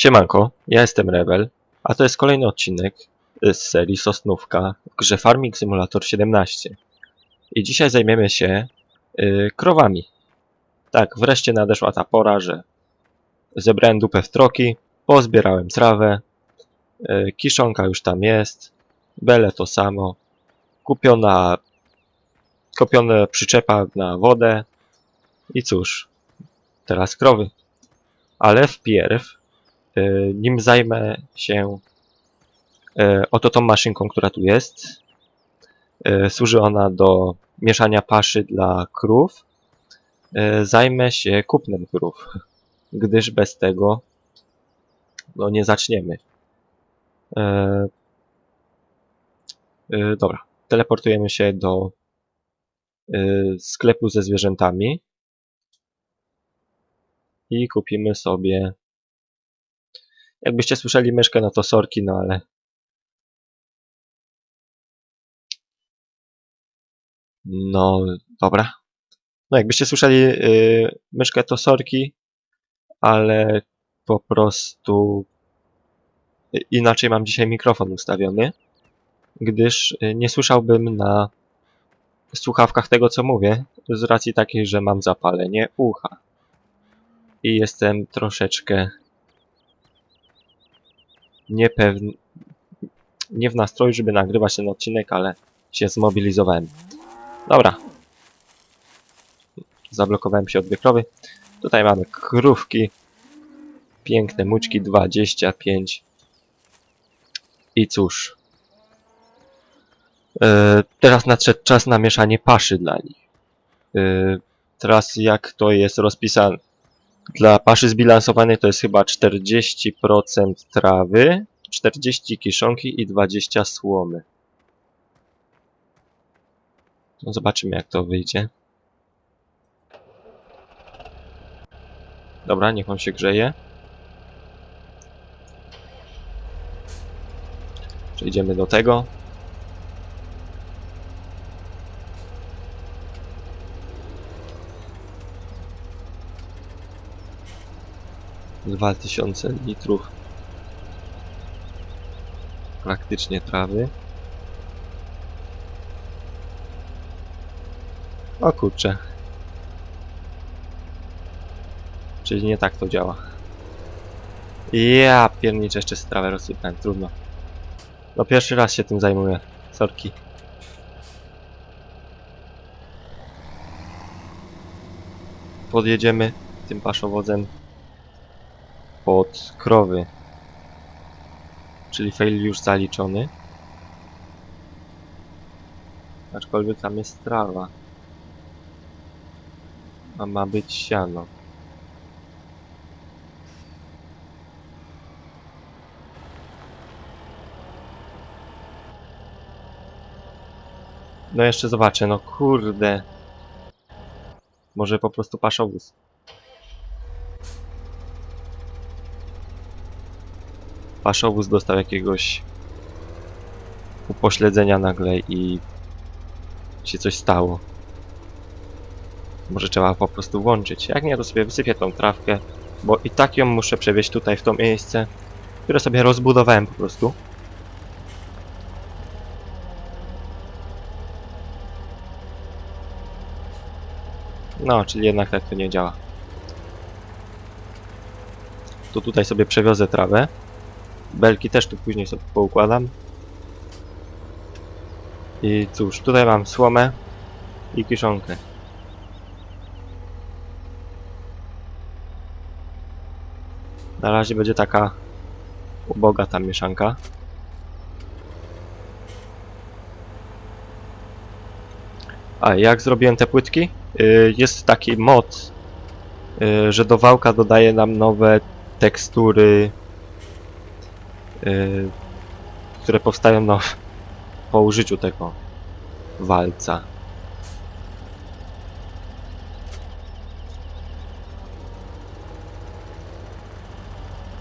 Siemanko, ja jestem Rebel, a to jest kolejny odcinek z serii Sosnówka w grze Farming Simulator 17. I dzisiaj zajmiemy się y, krowami. Tak, wreszcie nadeszła ta pora, że zebrałem dupę w troki, pozbierałem trawę, y, kiszonka już tam jest, bele to samo, kupiona, kupione przyczepa na wodę i cóż, teraz krowy. Ale wpierw Y, nim zajmę się y, oto tą maszynką, która tu jest. Y, Służy ona do mieszania paszy dla krów. Zajmę się kupnem krów, gdyż bez tego no nie zaczniemy. Dobra, teleportujemy się do sklepu ze zwierzętami i kupimy sobie Jakbyście słyszeli myszkę, no to sorki, no ale... No, dobra. No, jakbyście słyszeli yy, myszkę, to sorki, ale po prostu inaczej mam dzisiaj mikrofon ustawiony, gdyż y, nie słyszałbym na słuchawkach tego, co mówię, z racji takiej, że mam zapalenie ucha. I jestem troszeczkę niepewny, nie w nastroju, żeby nagrywać ten odcinek, ale się zmobilizowałem. Dobra. Zablokowałem się od dwie krowy. Tutaj mamy krówki. Piękne muczki, 25. I cóż. Yy, teraz nadszedł czas na mieszanie paszy dla nich. Yy, teraz jak to jest rozpisane. Dla paszy zbilansowanej to jest chyba 40% trawy, 40 kiszonki i 20 słomy. No zobaczymy jak to wyjdzie. Dobra, niech on się grzeje. Przejdziemy do tego. Dwa tysiące litrów praktycznie trawy. O kurczę. Czyli nie tak to działa. Ja pierniczę jeszcze z trawę rozsypałem, trudno. No pierwszy raz się tym zajmuję. Sorki. Podjedziemy tym paszowozem pod krowy. Czyli fail już zaliczony. Aczkolwiek tam jest trawa. A ma być siano. No jeszcze zobaczę, no kurde. Może po prostu paszowóz. Paszowóz dostał jakiegoś upośledzenia nagle i się coś stało. Może trzeba po prostu włączyć. Jak nie, to sobie wysypię tą trawkę, bo i tak ją muszę przewieźć tutaj w to miejsce, które sobie rozbudowałem po prostu. No, czyli jednak tak to nie działa. To tutaj sobie przewiozę trawę. Belki też tu później sobie poukładam. I cóż, tutaj mam słomę i kiszonkę. Na razie będzie taka uboga ta mieszanka. A jak zrobiłem te płytki? Yy, jest taki mod, yy, że do wałka dodaje nam nowe tekstury które powstają no, po użyciu tego walca.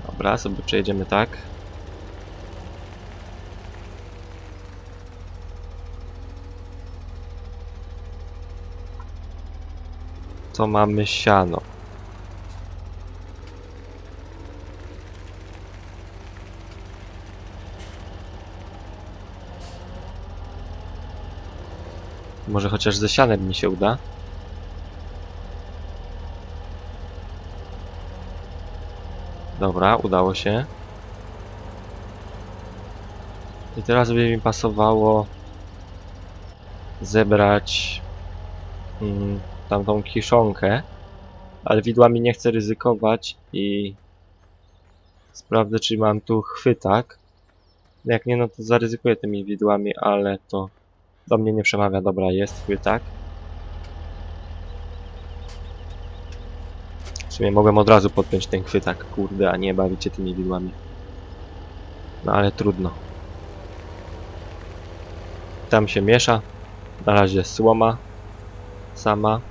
Dobra, sobie przejedziemy tak. To mamy siano. Może chociaż ze sianem mi się uda. Dobra, udało się. I teraz by mi pasowało zebrać mm, tamtą kiszonkę, ale widłami nie chcę ryzykować i sprawdzę, czy mam tu chwytak. Jak nie, no to zaryzykuję tymi widłami, ale to do mnie nie przemawia. Dobra, jest chwytak. W sumie mogłem od razu podpiąć ten chwytak, kurde, a nie bawić się tymi widłami. No ale trudno. Tam się miesza. Na razie słoma. Sama.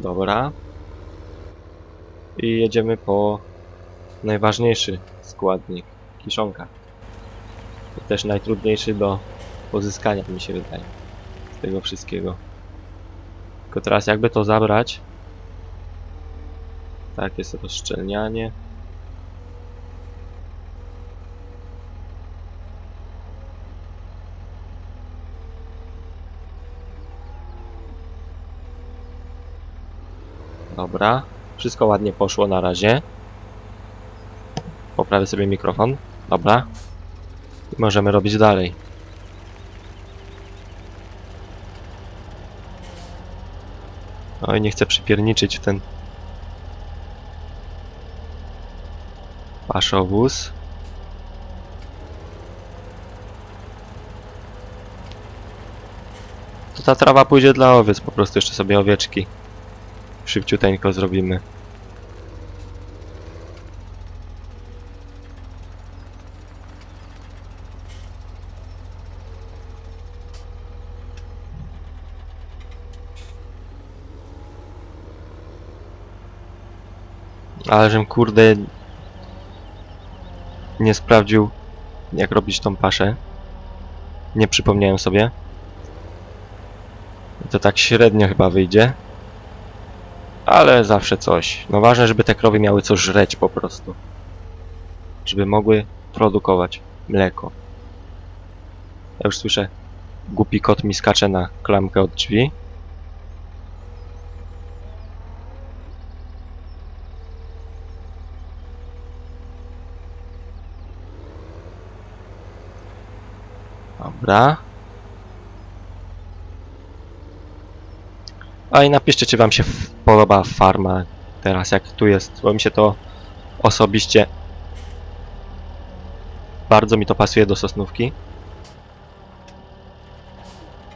Dobra. I jedziemy po najważniejszy składnik. Kiszonka. To też najtrudniejszy do pozyskania, mi się wydaje. Z tego wszystkiego. Tylko teraz jakby to zabrać. Tak, jest rozszczelnianie. Dobra, wszystko ładnie poszło na razie. Poprawię sobie mikrofon. Dobra. I możemy robić dalej. Oj, nie chcę przypierniczyć w ten paszowóz. To ta trawa pójdzie dla owiec, po prostu jeszcze sobie owieczki szybciuteńko zrobimy. Ale żem kurde nie sprawdził jak robić tą paszę. Nie przypomniałem sobie. To tak średnio chyba wyjdzie. Ale zawsze coś. No ważne, żeby te krowy miały co żreć po prostu. Żeby mogły produkować mleko. Ja już słyszę, głupi kot mi skacze na klamkę od drzwi. Dobra. A i napiszcie, czy wam się podoba farma teraz, jak tu jest, bo mi się to osobiście bardzo mi to pasuje do sosnówki.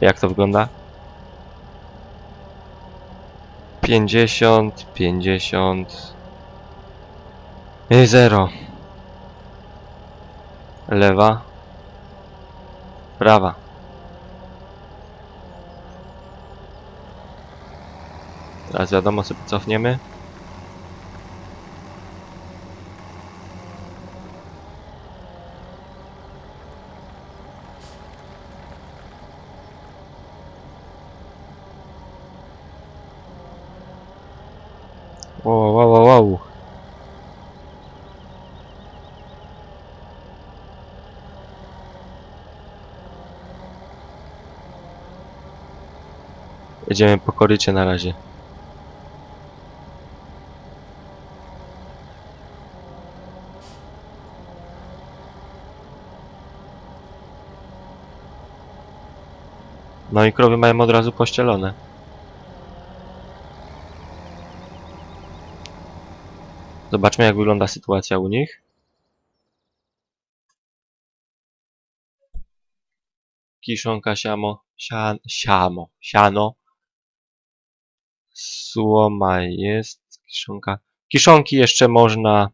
Jak to wygląda? 50, 50 i 0 lewa prawa Teraz wiadomo sobie cofniemy. Wow, wow, wow, wow. Jedziemy po korycie na razie. No i krowy mają od razu pościelone. Zobaczmy jak wygląda sytuacja u nich. Kiszonka, siamo, sian, siamo, siano. Słoma jest, kiszonka. Kiszonki jeszcze można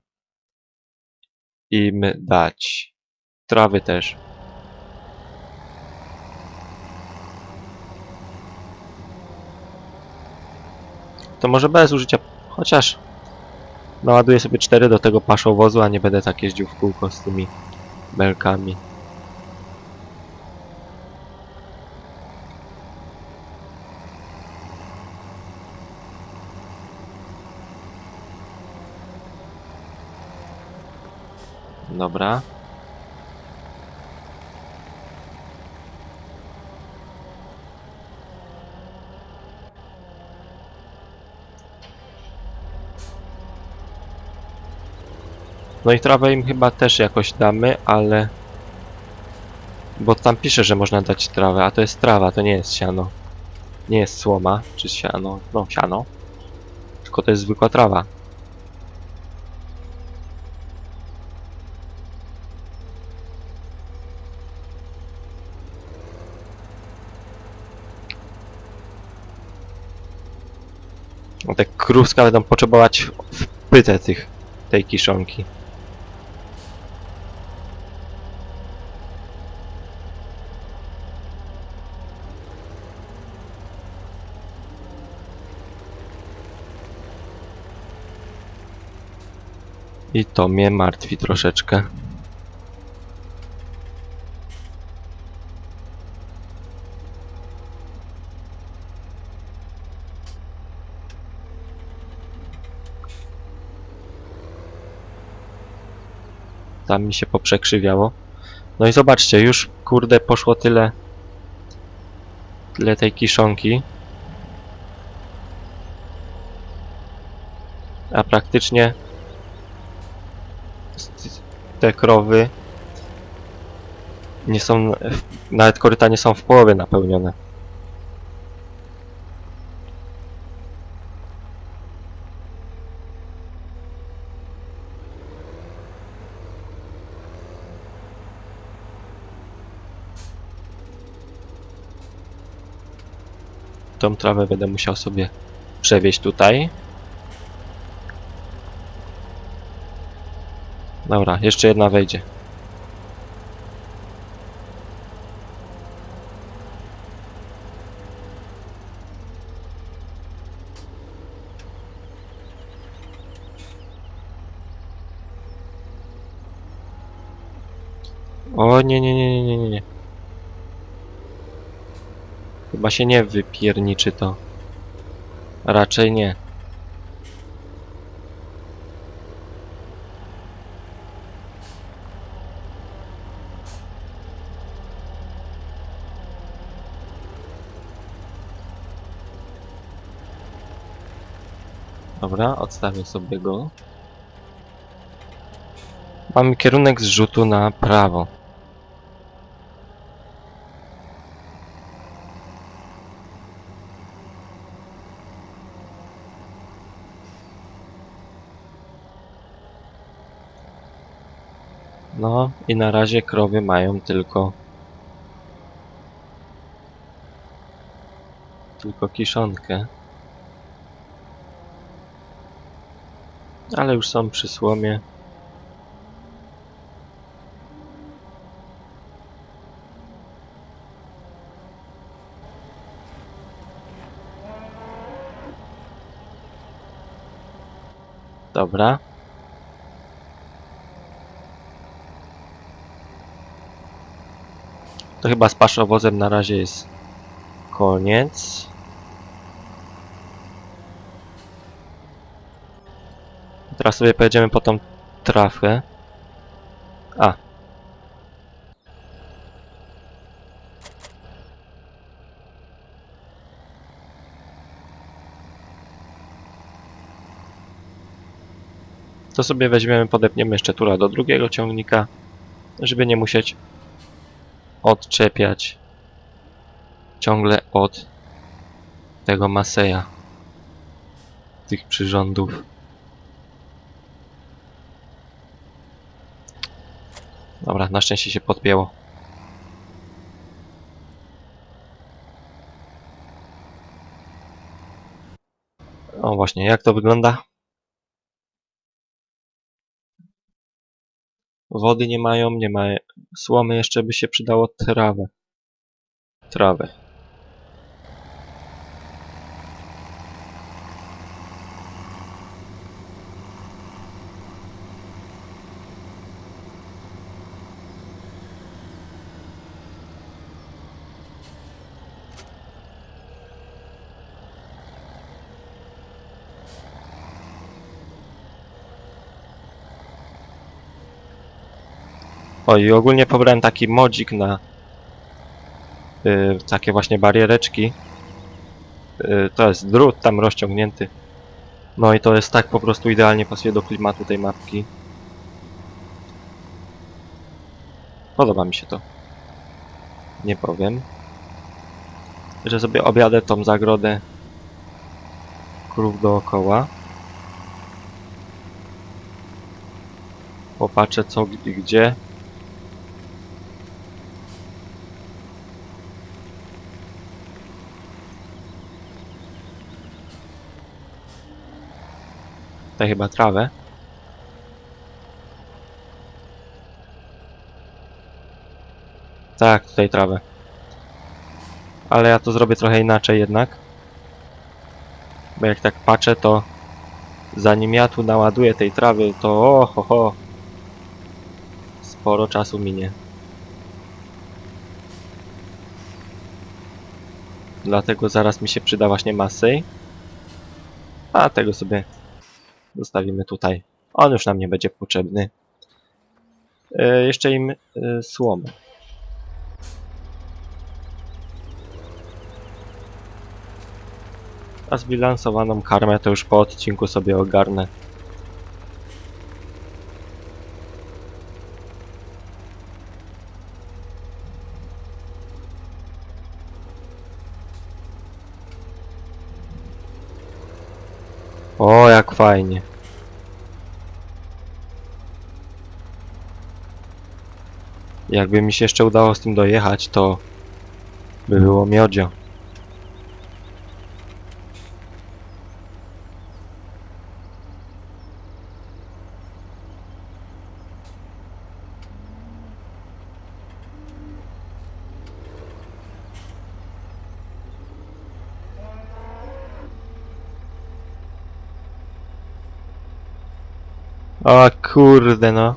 im dać. Trawy też. to może bez użycia, chociaż naładuję sobie cztery do tego paszowozu, a nie będę tak jeździł w kółko z tymi belkami. Dobra. No i trawę im chyba też jakoś damy, ale... Bo tam pisze, że można dać trawę, a to jest trawa, to nie jest siano. Nie jest słoma, czy siano, no siano. Tylko to jest zwykła trawa. No te kruska będą potrzebować wpytę tych, tej kiszonki. I to mnie martwi troszeczkę. Tam mi się poprzekrzywiało. No i zobaczcie, już kurde poszło tyle tyle tej kiszonki. A praktycznie te krowy nie są, nawet koryta nie są w połowie napełnione. Tą trawę będę musiał sobie przewieźć tutaj. Dobra, jeszcze jedna wejdzie. O nie, nie, nie, nie, nie, nie. Chyba się nie wypierniczy to. Raczej nie. Dobra, odstawię sobie go. Mamy kierunek zrzutu na prawo. No i na razie krowy mają tylko tylko kiszonkę. Ale już są przy słomie. Dobra. To chyba z paszowozem na razie jest koniec. Teraz sobie pojedziemy po tą trafę. A. To sobie weźmiemy, podepniemy jeszcze tura do drugiego ciągnika, żeby nie musieć odczepiać ciągle od tego Maseja tych przyrządów. Dobra, na szczęście się podpięło. O właśnie, jak to wygląda? Wody nie mają, nie ma słomy, jeszcze by się przydało trawę. Trawę. O i ogólnie pobrałem taki modzik na y, takie właśnie bariereczki. Y, to jest drut tam rozciągnięty. No i to jest tak po prostu idealnie pasuje do klimatu tej mapki. Podoba mi się to. Nie powiem. Że sobie objadę tą zagrodę krów dookoła. Popatrzę co i gdzie. Tutaj chyba trawę. Tak, tutaj trawę. Ale ja to zrobię trochę inaczej jednak. Bo jak tak patrzę, to zanim ja tu naładuję tej trawy, to o ho, ho. Sporo czasu minie. Dlatego zaraz mi się przyda właśnie masy. A tego sobie zostawimy tutaj. On już nam nie będzie potrzebny. E, jeszcze im e. A zbilansowaną karmę to już po odcinku sobie ogarnę. O, jak fajnie. Jakby mi się jeszcze udało z tym dojechać, to by było miodzio. O kurde no.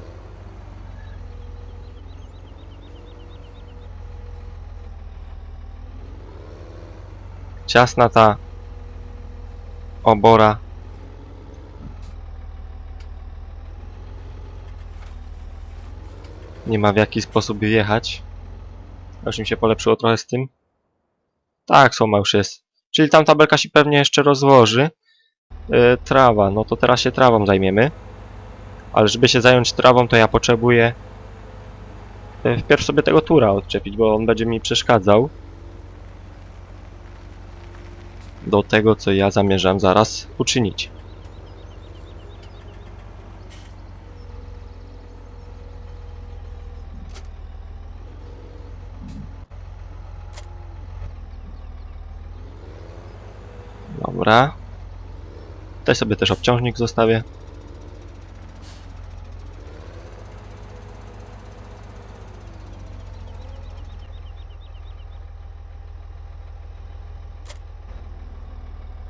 Ciasna ta obora. Nie ma w jaki sposób jechać. Już mi się polepszyło trochę z tym. Tak, słoma już jest. Czyli tam tabelka się pewnie jeszcze rozłoży. Yy, trawa, no to teraz się trawą zajmiemy. Ale żeby się zająć trawą, to ja potrzebuję e, wpierw sobie tego tura odczepić, bo on będzie mi przeszkadzał do tego, co ja zamierzam zaraz uczynić. Dobra. Tutaj sobie też obciążnik zostawię.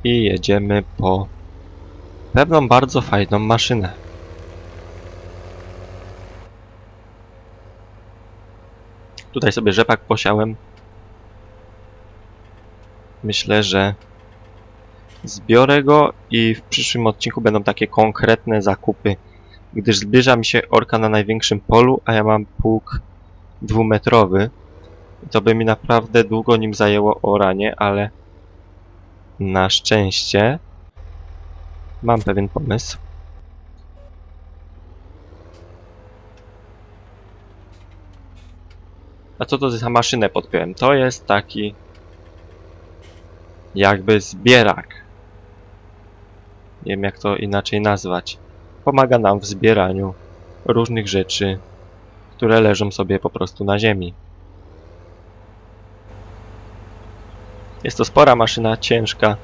I jedziemy po pewną bardzo fajną maszynę. Tutaj sobie rzepak posiałem. Myślę, że zbiorę go i w przyszłym odcinku będą takie konkretne zakupy, gdyż zbliża mi się orka na największym polu, a ja mam pług dwumetrowy. To by mi naprawdę długo nim zajęło oranie, ale na szczęście mam pewien pomysł. A co to za maszynę podpiąłem? To jest taki jakby zbierak. Nie wiem jak to inaczej nazwać. Pomaga nam w zbieraniu różnych rzeczy, które leżą sobie po prostu na ziemi. Jest to spora maszyna, ciężka,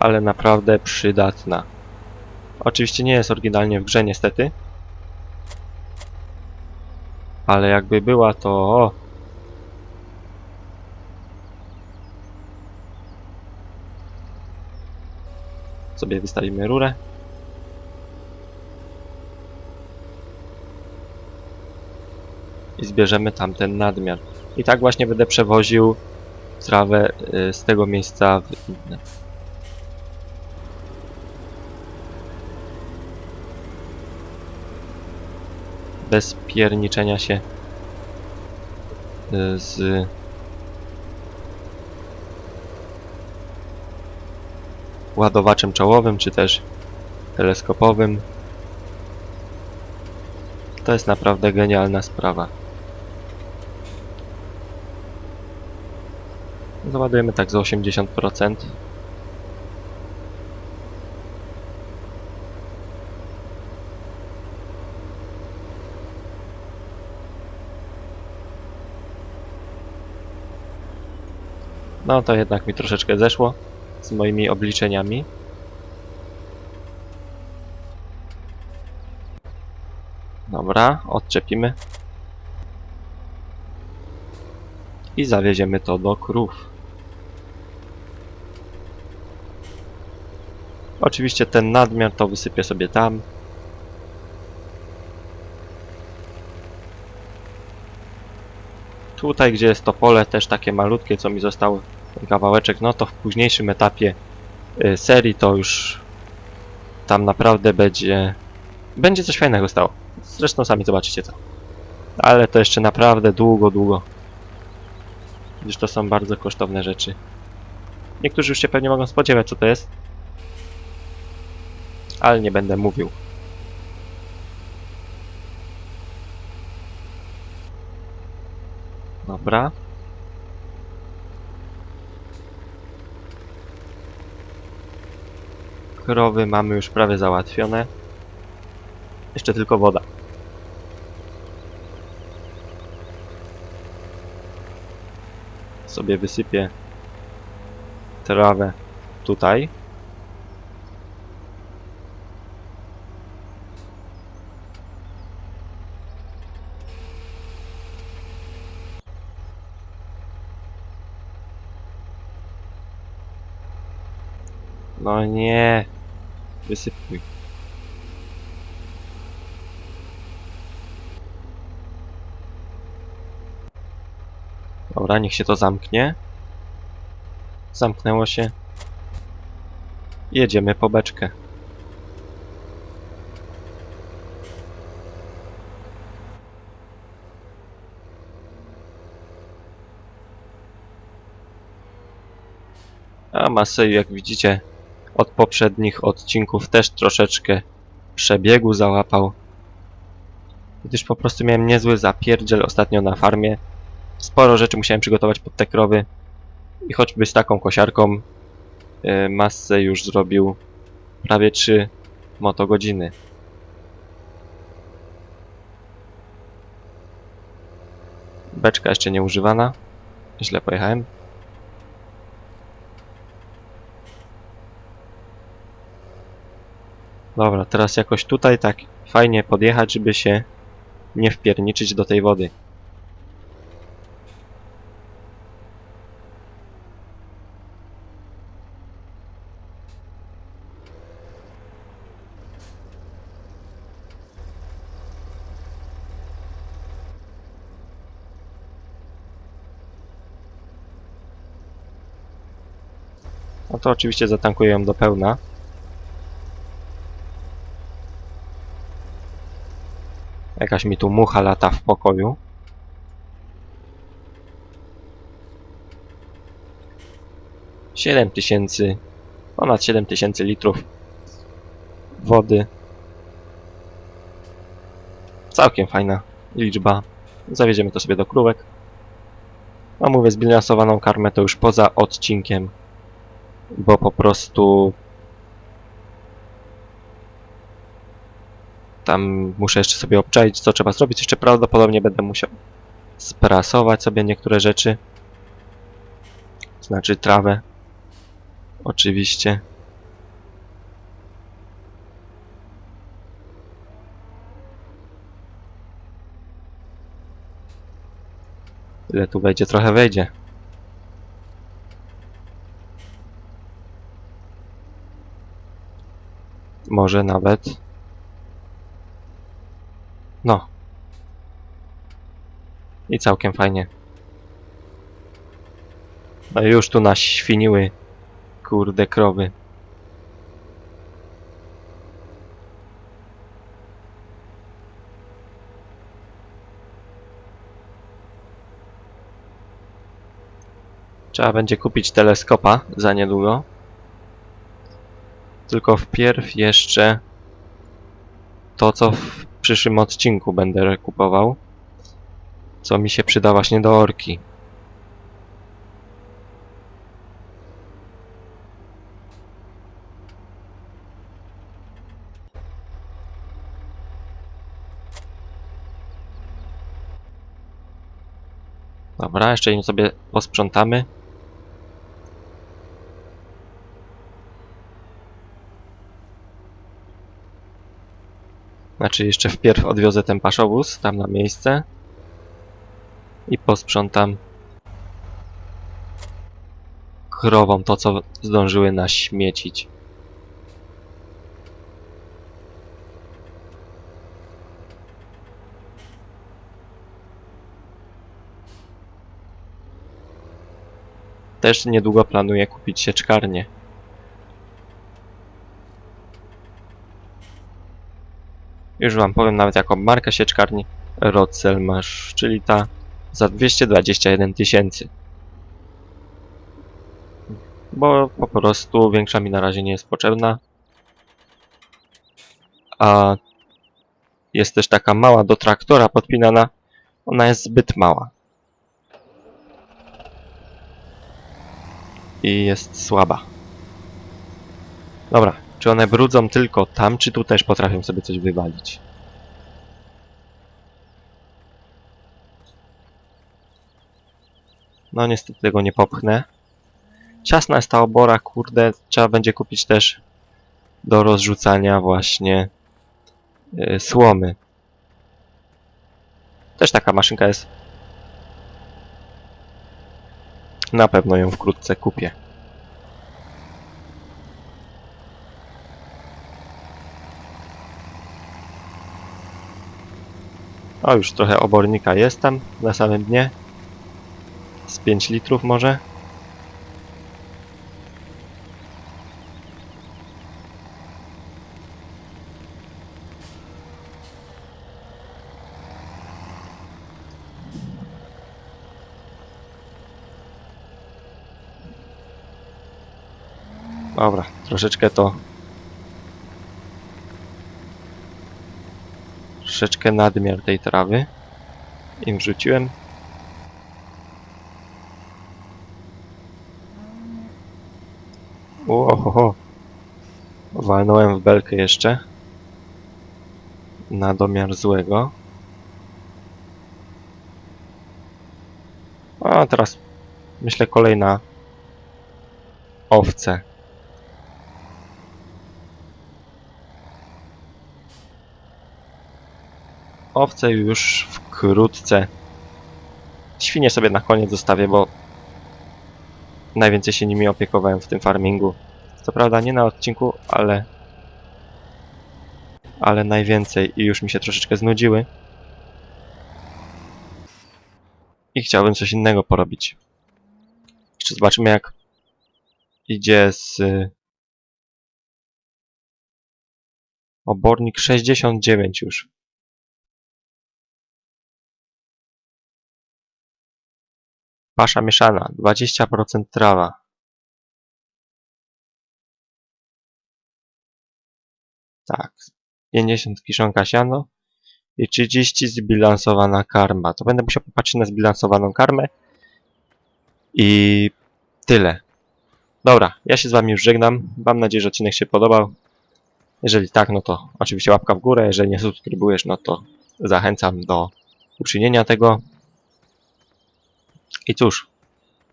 ale naprawdę przydatna. Oczywiście nie jest oryginalnie w grze niestety. Ale jakby była to... Sobie wystawimy rurę. I zbierzemy tamten nadmiar. I tak właśnie będę przewoził trawę y, z tego miejsca w inne. pierniczenia się y, z ładowaczem czołowym, czy też teleskopowym. To jest naprawdę genialna sprawa. Załadujemy tak za 80%. No to jednak mi troszeczkę zeszło z moimi obliczeniami. Dobra, odczepimy. I zawieziemy to do krów. Oczywiście ten nadmiar to wysypię sobie tam. Tutaj, gdzie jest to pole, też takie malutkie, co mi zostało, ten kawałeczek, no to w późniejszym etapie y, serii to już tam naprawdę będzie będzie coś fajnego stało. Zresztą sami zobaczycie co. Ale to jeszcze naprawdę długo, długo. Gdyż to są bardzo kosztowne rzeczy. Niektórzy już się pewnie mogą spodziewać co to jest. Ale nie będę mówił. Dobra. Krowy mamy już prawie załatwione. Jeszcze tylko woda. Sobie wysypię trawę tutaj. No nie. Wysypuj. Dobra, niech się to zamknie. Zamknęło się. Jedziemy po beczkę. A Masej, jak widzicie, od poprzednich odcinków też troszeczkę przebiegu załapał. Gdyż po prostu miałem niezły zapierdziel ostatnio na farmie. Sporo rzeczy musiałem przygotować pod te krowy. I choćby z taką kosiarką yy, masę już zrobił prawie 3 motogodziny. Beczka jeszcze nie używana. Źle pojechałem. Dobra, teraz jakoś tutaj tak fajnie podjechać, żeby się nie wpierniczyć do tej wody. No to oczywiście zatankuję ją do pełna. Jakaś mi tu mucha lata w pokoju. Siedem tysięcy, ponad 7 tysięcy litrów wody. Całkiem fajna liczba. Zawieziemy to sobie do krówek. No mówię, zbilansowaną karmę to już poza odcinkiem, bo po prostu Tam muszę jeszcze sobie obczaić, co trzeba zrobić. Jeszcze prawdopodobnie będę musiał sprasować sobie niektóre rzeczy. Znaczy trawę. Oczywiście. Ile tu wejdzie? Trochę wejdzie. Może nawet no. I całkiem fajnie. No już tu nas świniły. Kurde krowy. Trzeba będzie kupić teleskopa za niedługo. Tylko wpierw jeszcze to, co w przyszłym odcinku będę kupował. Co mi się przyda właśnie do orki. Dobra, jeszcze im sobie posprzątamy. Znaczy jeszcze wpierw odwiozę ten paszowóz tam na miejsce i posprzątam krowom to, co zdążyły naśmiecić. Też niedługo planuję kupić sieczkarnię. Już wam powiem nawet jaką markę sieczkarni Rocel masz, czyli ta za 221 tysięcy. Bo po prostu większa mi na razie nie jest potrzebna. A jest też taka mała do traktora podpinana. Ona jest zbyt mała. I jest słaba. Dobra, czy one brudzą tylko tam, czy tu też potrafią sobie coś wywalić? No niestety tego nie popchnę. Ciasna jest ta obora, kurde, trzeba będzie kupić też do rozrzucania właśnie yy, słomy. Też taka maszynka jest. Na pewno ją wkrótce kupię. O, już trochę obornika jest tam na samym dnie. Z 5 litrów może. Dobra, troszeczkę to. Troszeczkę nadmiar tej trawy im wrzuciłem. Ohoho. Walnąłem w belkę jeszcze. Na domiar złego. A teraz myślę kolejna owce. Owce już wkrótce. Świnie sobie na koniec zostawię, bo najwięcej się nimi opiekowałem w tym farmingu. Co prawda nie na odcinku, ale ale najwięcej i już mi się troszeczkę znudziły. I chciałbym coś innego porobić. Jeszcze zobaczymy jak idzie z obornik 69 już. Pasza mieszana, 20% trawa. Tak, 50 kiszonka siano i 30 zbilansowana karma. To będę musiał popatrzeć na zbilansowaną karmę i tyle. Dobra, ja się z wami już żegnam. Mam nadzieję, że odcinek się podobał. Jeżeli tak, no to oczywiście łapka w górę. Jeżeli nie subskrybujesz, no to zachęcam do uczynienia tego. I cóż,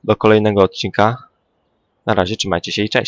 do kolejnego odcinka. Na razie trzymajcie się i cześć.